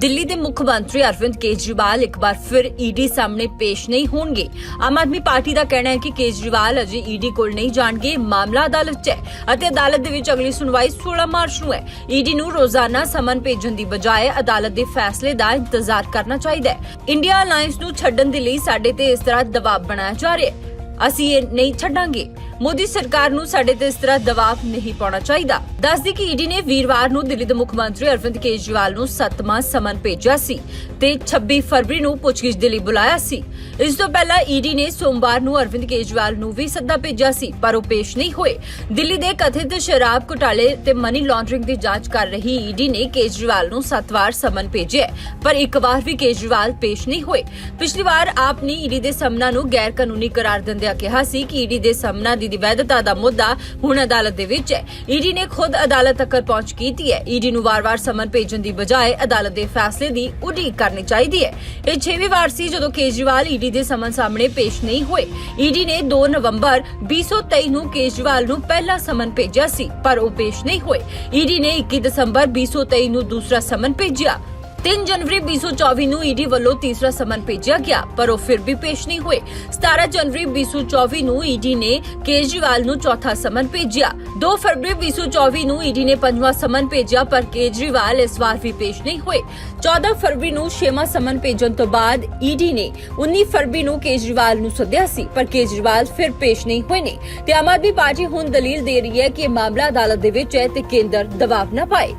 ਦਿੱਲੀ ਦੇ ਮੁੱਖ ਮੰਤਰੀ ਅਰਵਿੰਦ ਕੇਜਰੀਵਾਲ ਇੱਕ ਵਾਰ ਫਿਰ ਈਡੀ ਸਾਹਮਣੇ ਪੇਸ਼ ਨਹੀਂ ਹੋਣਗੇ। ਆਮ ਆਦਮੀ ਪਾਰਟੀ ਦਾ ਕਹਿਣਾ ਹੈ ਕਿ ਕੇਜਰੀਵਾਲ ਅਜੇ ਈਡੀ ਕੋਲ ਨਹੀਂ ਜਾਣਗੇ। ਮਾਮਲਾ ਅਦਾਲਤ 'ਚ ਹੈ ਅਤੇ ਅਦਾਲਤ ਦੇ ਵਿੱਚ ਅਗਲੀ ਸੁਣਵਾਈ 16 ਮਾਰਚ ਨੂੰ ਹੈ। ਈਡੀ ਨੂੰ ਰੋਜ਼ਾਨਾ ਸਮਨ ਭੇਜਣ ਦੀ ਬਜਾਏ ਅਦਾਲਤ ਦੇ ਫੈਸਲੇ ਦਾ ਇੰਤਜ਼ਾਰ ਕਰਨਾ ਚਾਹੀਦਾ ਹੈ। ਇੰਡੀਆ ਅਲਾਈਅੰਸ ਨੂੰ ਛੱਡਣ ਦੇ ਲਈ ਸਾਡੇ ਤੇ ਇਸ ਤਰ੍ਹਾਂ ਦਬਾਅ ਬਣਾਇਆ ਜਾ ਰਿਹਾ ਹੈ। ਅਸੀਂ ਇਹ ਨਹੀਂ ਛੱਡਾਂਗੇ। ਮੋਦੀ ਸਰਕਾਰ ਨੂੰ ਸਾਡੇ ਤੇ ਇਸ ਤਰ੍ਹਾਂ ਦਬਾਅ ਨਹੀਂ ਪਾਉਣਾ ਚਾਹੀਦਾ। ਦੱਸਦੀ ਕਿ ਈਡੀ ਨੇ ਵੀਰਵਾਰ ਨੂੰ ਦਿੱਲੀ ਦੇ ਮੁੱਖ ਮੰਤਰੀ ਅਰਵਿੰਦ ਕੇਜਰੀਵਾਲ ਨੂੰ ਸੱਤਵਾਂ ਸਮਨ ਭੇਜਿਆ ਸੀ ਤੇ 26 ਫਰਵਰੀ ਨੂੰ ਪੁੱਛਗਿੱਛ ਦੇ ਲਈ ਬੁਲਾਇਆ ਸੀ। ਇਸ ਤੋਂ ਪਹਿਲਾਂ ਈਡੀ ਨੇ ਸੋਮਵਾਰ ਨੂੰ ਅਰਵਿੰਦ ਕੇਜਰੀਵਾਲ ਨੂੰ ਵੀ ਸੱਦਾ ਭੇਜਿਆ ਸੀ, ਪਰ ਉਹ ਪੇਸ਼ ਨਹੀਂ ਹੋਏ। ਦਿੱਲੀ ਦੇ ਕਥਿਤ ਸ਼ਰਾਬ ਘੁਟਾਲੇ ਤੇ ਮਨੀ ਲਾਂਡਰਿੰਗ ਦੀ ਜਾਂਚ ਕਰ ਰਹੀ ਈਡੀ ਨੇ ਕੇਜਰੀਵਾਲ ਨੂੰ ਸੱਤ ਵਾਰ ਸਮਨ ਭੇਜਿਆ ਪਰ ਇੱਕ ਵਾਰ ਵੀ ਕੇਜਰੀਵਾਲ ਪੇਸ਼ ਨਹੀਂ ਹੋਏ। ਪਿਛਲੀ ਵਾਰ ਆਪ ਨੇ ਈਡੀ ਦੇ ਸਮਨਾਂ ਨੂੰ ਗੈਰ ਕਾਨੂੰਨੀ ਕਰਾਰ ਦਿੰਦਿਆਂ ਕਿਹਾ ਸੀ ਕਿ ਈਡੀ ਦੇ ਸਮਨਾਂ ਦੀ ਵਿਵੈਧਤਾ ਦਾ ਮੁੱਦਾ ਹੁਣ ਅਦਾਲਤ ਦੇ ਵਿੱਚ ਹੈ। ਈਡੀ ਨੇ ਖੁਦ ਅਦਾਲਤ ਤੱਕ ਪਹੁੰਚ ਕੀਤੀ ਹੈ। ਈਡੀ ਨੂੰ ਵਾਰ-ਵਾਰ ਸਮਨ ਭੇਜਣ ਦੀ ਬਜਾਏ ਅਦਾਲਤ ਦੇ ਫੈਸਲੇ ਦੀ ਉਡੀਕ ਕਰਨੀ ਚਾਹੀਦੀ ਹੈ। ਇਹ 6ਵੀਂ ਵਾਰ ਸੀ ਜਦੋਂ ਕੇਜਰੀਵਾਲ ਈਡੀ ਦੇ ਸਮਨ ਸਾਹਮਣੇ ਪੇਸ਼ ਨਹੀਂ ਹੋਏ। ਈਡੀ ਨੇ 2 ਨਵੰਬਰ 2023 ਨੂੰ ਕੇਜਰੀਵਾਲ ਨੂੰ ਪਹਿਲਾ ਸਮਨ ਭੇਜਿਆ ਸੀ, ਪਰ ਉਹ ਪੇਸ਼ ਨਹੀਂ ਹੋਏ। ਈਡੀ ਨੇ 21 ਦਸੰਬਰ 2023 ਨੂੰ ਦੂਸਰਾ ਸਮਨ ਭੇਜਿਆ। 3 ਜਨਵਰੀ 2024 ਨੂੰ ਈਡੀ ਵੱਲੋਂ ਤੀਸਰਾ ਸਮਨ ਭੇਜਿਆ ਗਿਆ, ਪਰ ਉਹ ਫਿਰ ਵੀ ਪੇਸ਼ ਨਹੀਂ ਹੋਏ। 17 ਜਨਵਰੀ 2024 ਨੂੰ ਈਡੀ ਨੇ ਕੇਜਰੀਵਾਲ ਨੂੰ ਚੌਥਾ ਸਮਨ ਭੇਜਿਆ। 2 ਫਰਵਰੀ 2024 ਨੂੰ ਈਡੀ ਨੇ ਪੰਜਵਾਂ ਸਮਨ ਭੇਜਿਆ, ਪਰ ਕੇਜਰੀਵਾਲ ਇਸ ਵਾਰ ਵੀ ਪੇਸ਼ ਨਹੀਂ ਹੋਏ। 14 ਫਰਵਰੀ ਨੂੰ ਛੇਵਾਂ ਸਮਨ ਭੇਜਣ ਤੋਂ ਬਾਅਦ ਈਡੀ ਨੇ 19 ਫਰਵਰੀ ਨੂੰ ਕੇਜਰੀਵਾਲ ਨੂੰ ਸੱਦਿਆ ਸੀ, ਪਰ ਕੇਜਰੀਵਾਲ ਫਿਰ ਪੇਸ਼ ਨਹੀਂ ਹੋਏ ਨੇ। ਤੇ ਆਮ ਆਦਮੀ ਪਾਰਟੀ ਹੁਣ ਦਲੀਲ ਦੇ ਰਹੀ ਹੈ ਕਿ ਇਹ ਮਾਮਲਾ ਅਦਾਲਤ ਦੇ ਵਿੱਚ ਹੈ ਤੇ ਕੇਂਦਰ ਦਬਾਅ ਨਾ ਪਾਏ।